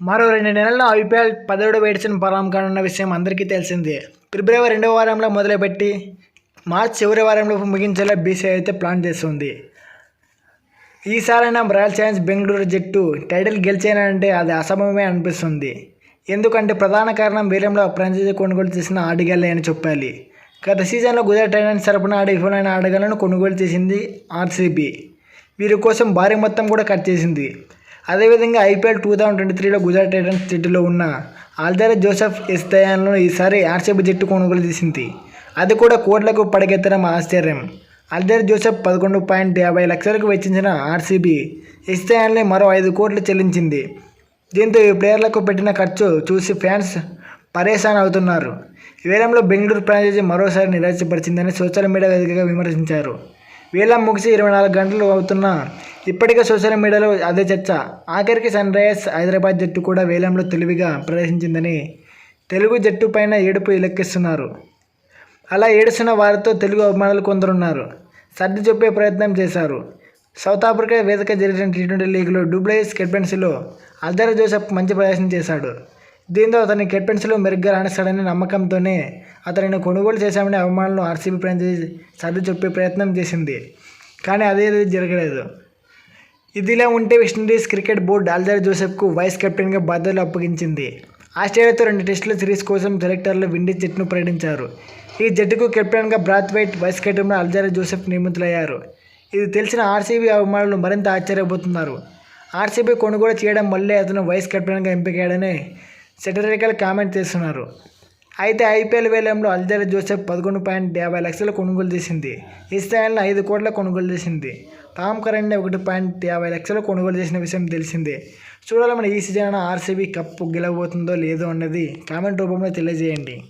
మరో రెండు నెలల్లో ఐపీఎల్ పదవుడు వేడిచిన ప్రారంభం కానున్న విషయం అందరికీ తెలిసిందే. ఫిబ్రవరి రెండవ వారంలో మొదలుపెట్టి మార్చి చివరి వారంలో ముగించేలా బీసీఐ అయితే ప్లాన్ చేస్తుంది. ఈసారైనా రాయల్ ఛాలెంజ్ బెంగళూరు జట్టు టైటిల్ గెలిచేనంటే అది అసంభవమే అనిపిస్తుంది. ఎందుకంటే ప్రధాన కారణం వీరంలో ఫ్రాంచైజీ కొనుగోలు చేసిన ఆడగాళ్ళే అని చెప్పాలి. గత సీజన్లో గుజరాత్ టైటన్స్ తరపున ఆడే విఫలమైన ఆటగాళ్ళను కొనుగోలు చేసింది ఆర్సీబీ. వీరి కోసం భారీ మొత్తం కూడా కట్ చేసింది. అదేవిధంగా ఐపీఎల్ టూ థౌజండ్ ట్వంటీ త్రీలో గుజరాత్ టైటన్స్ జట్టులో ఉన్న ఆల్దారా జోసెఫ్ ఎస్తయాన్లను ఈసారి ఆర్సీబీ జట్టు కొనుగోలు చేసింది. అది కూడా కోట్లకు పడగెత్తడం ఆశ్చర్యం. అల్దర్ జోసెఫ్ పదకొండు పాయింట్ యాభై లక్షలకు వెచ్చించిన ఆర్సీబీ ఇస్తయాన్లే మరో ఐదు కోట్లు చెల్లించింది. దీంతో ఈ ప్లేయర్లకు పెట్టిన ఖర్చు చూసి ఫ్యాన్స్ పరేషాన్ అవుతున్నారు. వేలంలో బెంగళూరు ఫ్రాంచైజీ మరోసారి నిరాశపరిచిందని సోషల్ మీడియా వేదికగా విమర్శించారు. వేలం ముగిసి ఇరవై నాలుగు గంటలు అవుతున్న ఇప్పటికే సోషల్ మీడియాలో అదే చర్చ. ఆఖరికి సన్ రైజర్స్ హైదరాబాద్ జట్టు కూడా వేలంలో తెలివిగా ప్రదర్శించిందని తెలుగు జట్టు పైన ఏడుపు ఇలెక్కిస్తున్నారు. అలా ఏడుస్తున్న వారితో తెలుగు అభిమానులు కొందరున్నారు. సర్ది చెప్పే ప్రయత్నం చేశారు. సౌత్ ఆఫ్రికా వేదిక జరిగిన టీ ట్వంటీ లీగ్లో డూబ్లైస్ కెప్టెన్సీలో అల్దర్ జోసెఫ్ మంచి ప్రదర్శన చేశాడు. దీంతో అతని కెప్టెన్సీలో మెరుగ్గా రాణిస్తాడని నమ్మకంతోనే అతనిని కొనుగోలు చేశామని అభిమానులు ఆర్సీబీ ఫ్రాంచైజీ సర్ది చెప్పే ప్రయత్నం చేసింది. కానీ అదే జరగలేదు. ఇదిలా ఉంటే West Indies cricket board Alzarri జోసెఫ్కు vice కెప్టెన్గా బాధ్యతలు అప్పగించింది. ఆస్ట్రేలియాతో రెండు టెస్టుల సిరీస్ కోసం సెలెక్టర్లు విండీస్ జట్టును ప్రకటించారు. ఈ జట్టుకు కెప్టెన్గా బ్రాత్ వైట్ వైస్ కెప్టెన్గా అల్జార్ జోసెఫ్ నియమితులయ్యారు. ఇది తెలిసిన ఆర్సీబీ అభిమానులు మరింత ఆశ్చర్యపోతున్నారు. ఆర్సీబీ కొనుగోలు చేయడం వల్లే అతను వైస్ కెప్టెన్గా ఎంపికయ్యాడని సెటరికల్ కామెంట్ చేస్తున్నారు. అయితే ఐపీఎల్ వేలంలో అల్జర్ జోసెఫ్ పదకొండు పాయింట్ యాభై లక్షలు కొనుగోలు చేసింది. ఈ స్థాయిలో ఐదు కోట్ల కొనుగోలు చేసింది. టామ్ కరెంట్ని ఒకటి పాయింట్ యాభై లక్షలు కొనుగోలు చేసిన విషయం తెలిసిందే. చూడాలి మన ఈ సీజన్ ఆర్సీబీ కప్పు గెలవబోతుందో లేదో అన్నది కామెంట్ రూపంలో తెలియజేయండి.